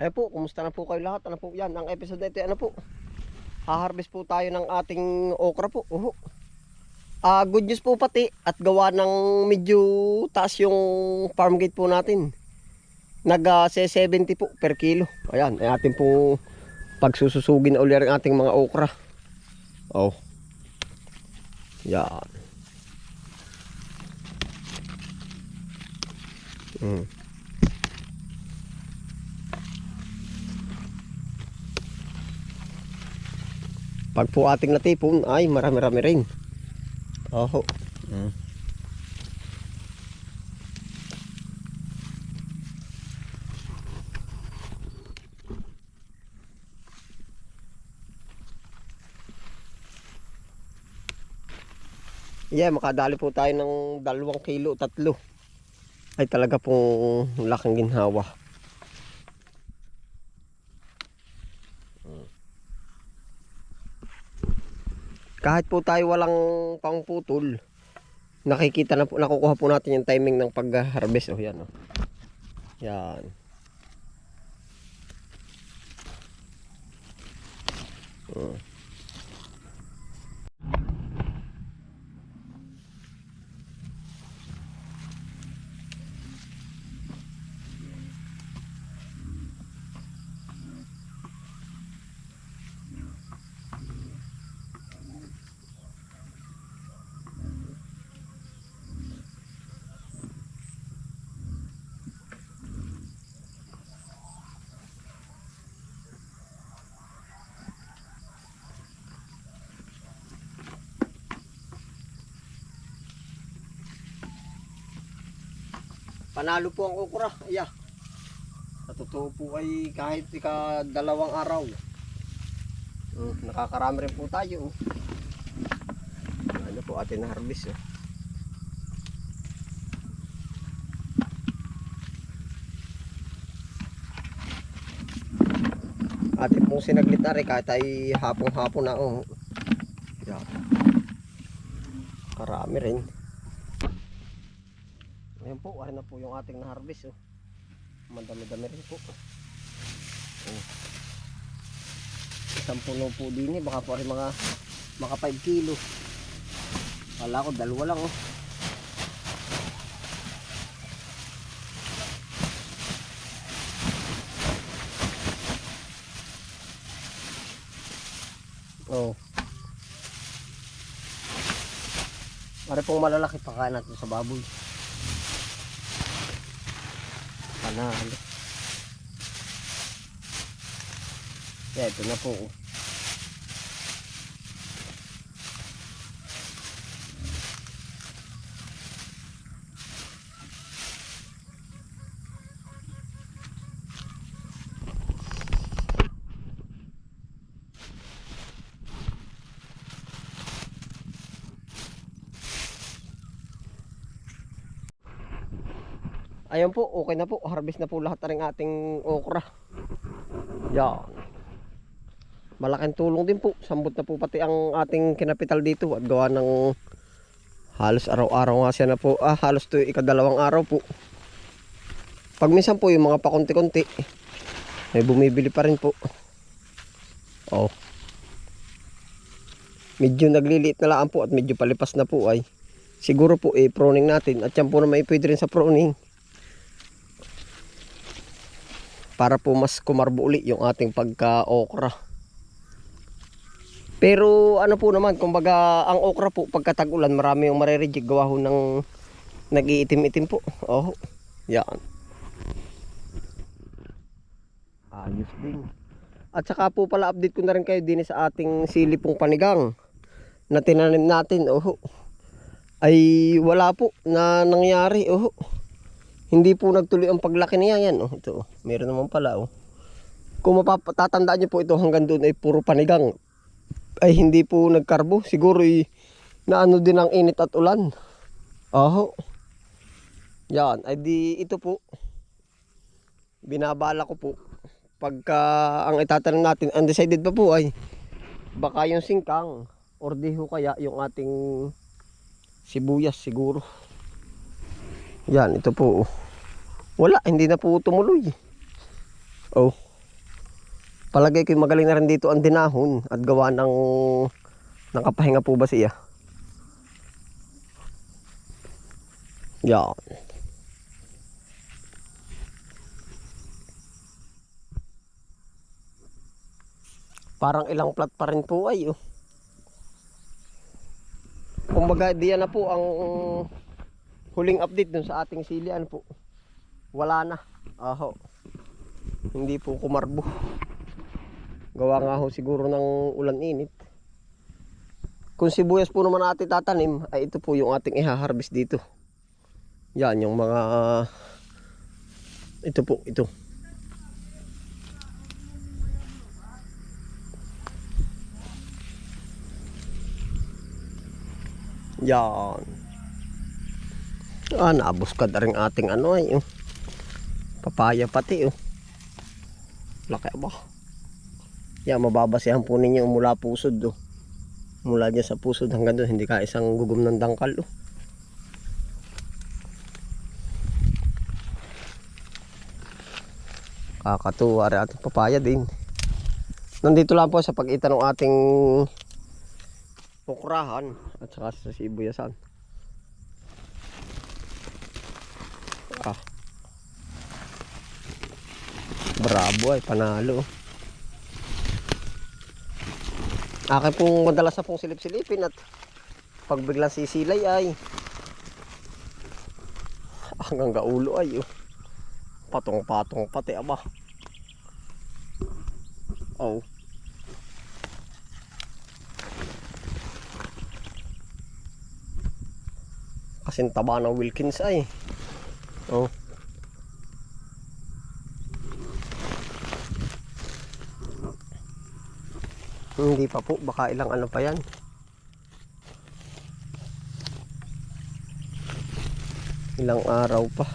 Ayun po, kumusta na po kayo lahat? Ano po yan? Ang episode na ano po? Haharvest po tayo ng ating okra po. Uho. Ah, good news po pati at gawa ng medyo taas yung farm gate po natin. Nag ah, 70 po per kilo. Ayan, ay ating po pagsususugin na uli ang ating mga okra. Oh. Yan. Mm. Pag po ating natipon ay marami-rami rin. Oho. Mm. Yeah, makadali po tayo ng dalawang kilo, tatlo. Ay talaga pong laking ginhawa. Kahit po tayo walang pangputol, nakikita na po, nakukuha po natin yung timing ng pag-harvest. Oh, yan, oh. Yan. Oh. Panalo po ang okra. Iya. Sa totoo po ay kahit ika dalawang araw. Oh, nakakarami rin po tayo. oh. Ano po atin na harvest. Oh. Atin pong sinaglit na rin kahit ay hapong-hapon na. Oh. Yan. Karami rin. Ayan po, ari na po yung ating na-harvest. Oh. Madami-dami rin po. Oh. Isang puno po din eh. Baka po rin mga, mga 5 kilo. Kala ko dalawa lang oh. Oh. Ari pong malalaki pa kaya natin sa baboy. หนาเลยแดดเป็นหน้าโป่ง Ayan po, okay na po. Harvest na po lahat ng ating okra. Yan. Malaking tulong din po. Sambot na po pati ang ating kinapital dito at gawa ng halos araw-araw nga siya na po. Ah, halos to ikadalawang araw po. Pag minsan po yung mga pakunti-kunti, may bumibili pa rin po. Oh. Medyo nagliliit na lang po at medyo palipas na po ay. Siguro po eh, pruning natin. At yan po na may pwede rin sa pruning. Para po mas kumarbo uli yung ating pagka-okra. Pero ano po naman, kumbaga ang okra po pagkatag-ulan marami yung marereject gawa ho ng nag-iitim-itim po. Oh, yan. Ayos din. At saka po pala update ko na rin kayo din sa ating silipong panigang na tinanim natin. Oh, ay wala po na nangyari. Oh, hindi po nagtuloy ang paglaki niya yan. Oh, ito, oh. meron naman pala. Oh. Kung mapatatandaan niyo po ito hanggang doon ay puro panigang. Ay hindi po nagkarbo. Siguro ay naano din ang init at ulan. Aho. Yan. Ay di ito po. Binabala ko po. Pagka ang itatanong natin, undecided pa po ay baka yung singkang or di ho kaya yung ating sibuyas siguro. Yan, ito po. Wala, hindi na po tumuloy. Oh. Palagay ko magaling na rin dito ang dinahon at gawa ng nakapahinga po ba siya? Yan. Parang ilang plat pa rin po ay oh. Kumbaga diyan na po ang huling update dun sa ating sili ano po. Wala na. Aho. Hindi po kumarbo. Gawa nga ho siguro ng ulan init. Kung sibuyas po naman natin tatanim, ay ito po yung ating ihaharvest dito. Yan yung mga ito po, ito. Yan. Ah, nabuskad na rin ating ano ay. Oh. Papaya pati oh. Laki ba? Yan, mababasihan po ninyo mula pusod oh. Mula dyan sa pusod hanggang doon, hindi ka isang gugum ng dangkal oh. Kakatuwa rin ating papaya din. Nandito lang po sa pagitan ng ating pokrahan at saka sa sibuyasan. Ah. Bravo ay panalo. Akin pong madalas na pong silip-silipin at pag biglang sisilay ay hanggang gaulo ay oh. patong-patong pati aba. Oh. Kasing taba ng Wilkins ay. Oh. Hindi pa po, baka ilang ano pa yan. Ilang araw pa.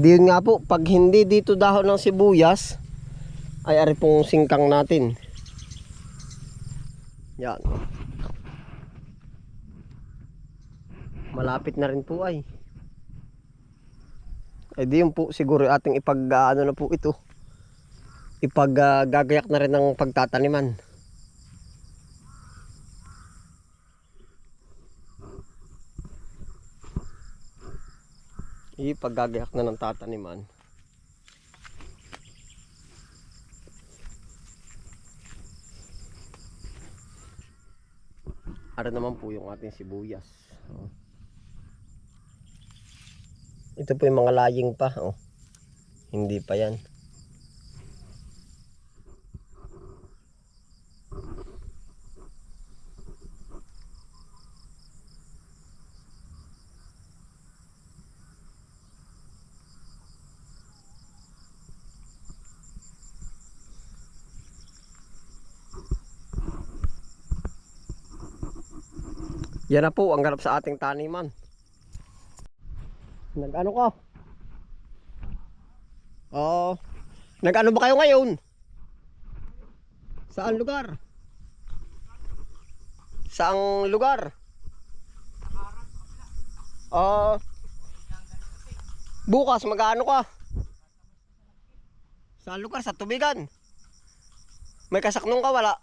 Diyon nga po, pag hindi dito dahon ng sibuyas, ay ari pong singkang natin. Yan. Malapit na rin po ay. Ay di yun po siguro ating ipag ah, ano na po ito. Ipag gagayak na rin ng pagtataniman. Ipag gagayak na ng tataniman. Ara naman po yung ating sibuyas. Oh. Ito po yung mga laying pa. Oh. Hindi pa yan. Yan na po ang ganap sa ating taniman. Nag-ano ka? Oo. Nag-ano ba kayo ngayon? Saan lugar? Saang lugar? Oo. bukas mag-ano ka? Saan lugar? Sa tubigan? May kasaknong ka wala?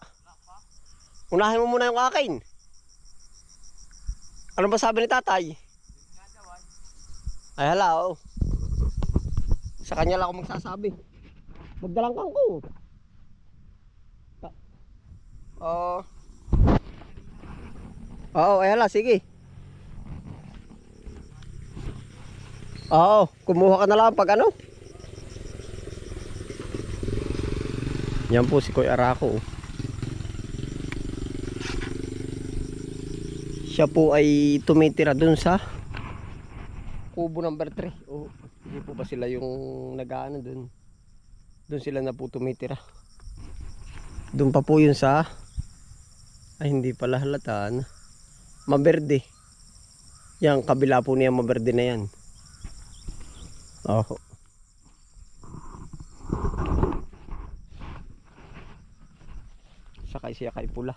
Unahin mo muna yung akin. Ano ba sabi ni tatay? Ay hala, oh. Sa kanya lang ako magsasabi. Magdalang kang ko. Oo. Oo, ay hala, sige. Oo, kumuha ka na lang pag ano. Yan po si Kuya Arako. oh. Siya po ay tumitira dun sa kubo number 3. Oh, hindi po ba sila yung nag-ano dun? Dun sila na po tumitira. Dun pa po yun sa ay hindi pala halataan. Maberde. Yan kabila po niya maberde na yan. Oh. Sakay siya kay pula.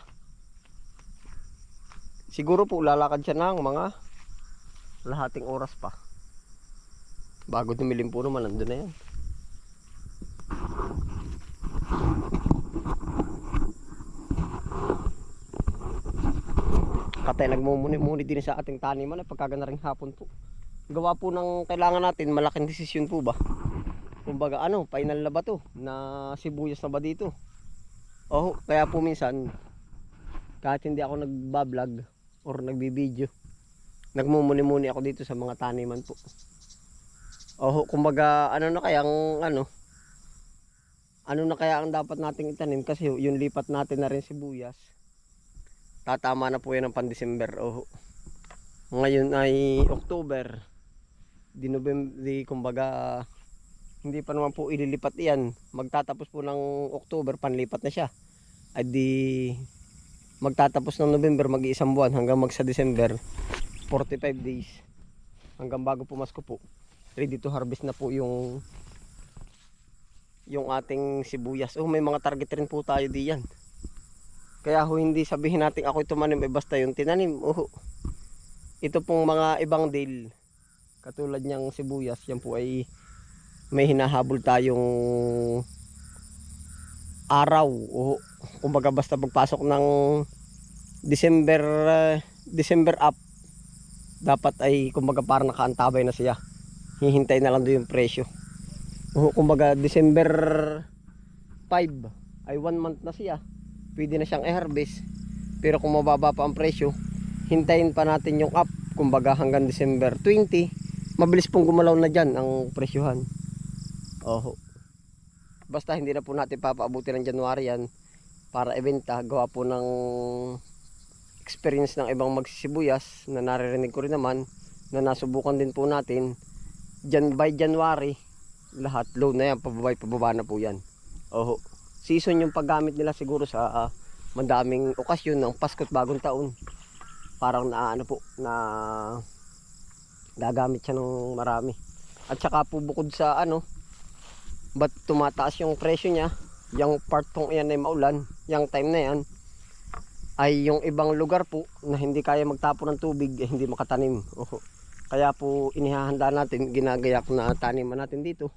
Siguro po lalakad siya ng mga lahating oras pa. Bago dumilim po naman, nandun na yan. Katay nagmumuni-muni din sa ating taniman at pagkagana rin hapon po. Gawa po ng kailangan natin, malaking desisyon po ba? Kumbaga ano, final na ba to? Na sibuyas na ba dito? Oh, kaya po minsan, kahit hindi ako nagbablog or nagbibideo, nagmumuni-muni ako dito sa mga taniman po. Oh, kumbaga ano na kaya ang ano, ano na kaya ang dapat nating itanim kasi yung lipat natin na rin sibuyas. Tatama na po yan ng pan-December. Oh. Ngayon ay October. Di November, di kumbaga hindi pa naman po ililipat iyan. Magtatapos po ng October, panlipat na siya. Ay di magtatapos ng November, mag-iisang buwan hanggang mag sa December, 45 days. Hanggang bago pumasko po. Ready to harvest na po yung yung ating sibuyas. Oh, may mga target rin po tayo diyan. Kaya ho hindi sabihin natin ako tumanim eh basta yung tinanim. Oh. Ito pong mga ibang deal katulad niyang sibuyas, yan po ay may hinahabol tayong araw. Oh. Kumbaga basta pagpasok ng December uh, December up dapat ay kumbaga parang nakaantabay na siya. Hihintay na lang doon yung presyo. Oh, kumbaga December 5 ay 1 month na siya. Pwede na siyang i-harvest. Pero kung mababa pa ang presyo hintayin pa natin yung up. Kumbaga hanggang December 20 mabilis pong gumalaw na dyan ang presyohan oho basta hindi na po natin papaabuti ng January yan para ibenta. Gawa po ng experience ng ibang magsisibuyas na naririnig ko rin naman na nasubukan din po natin Jan by January lahat low na yan pababa pababa na po yan oho season yung paggamit nila siguro sa ah, madaming okasyon ng Pasko at Bagong Taon. Parang na ano po na gagamit siya ng marami. At saka po bukod sa ano ba't tumataas yung presyo niya, yung part kong yan ay maulan, yung time na yan ay yung ibang lugar po na hindi kaya magtapon ng tubig eh, hindi makatanim. Oho. Kaya po inihahanda natin, ginagayak na taniman natin dito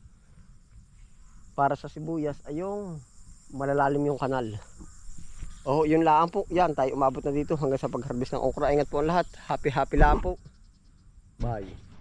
para sa sibuyas ay yung malalalim yung kanal. Oh, yun lang po. Yan, tayo umabot na dito hanggang sa pag-harvest ng okra. Ingat po ang lahat. Happy happy lang po. Bye.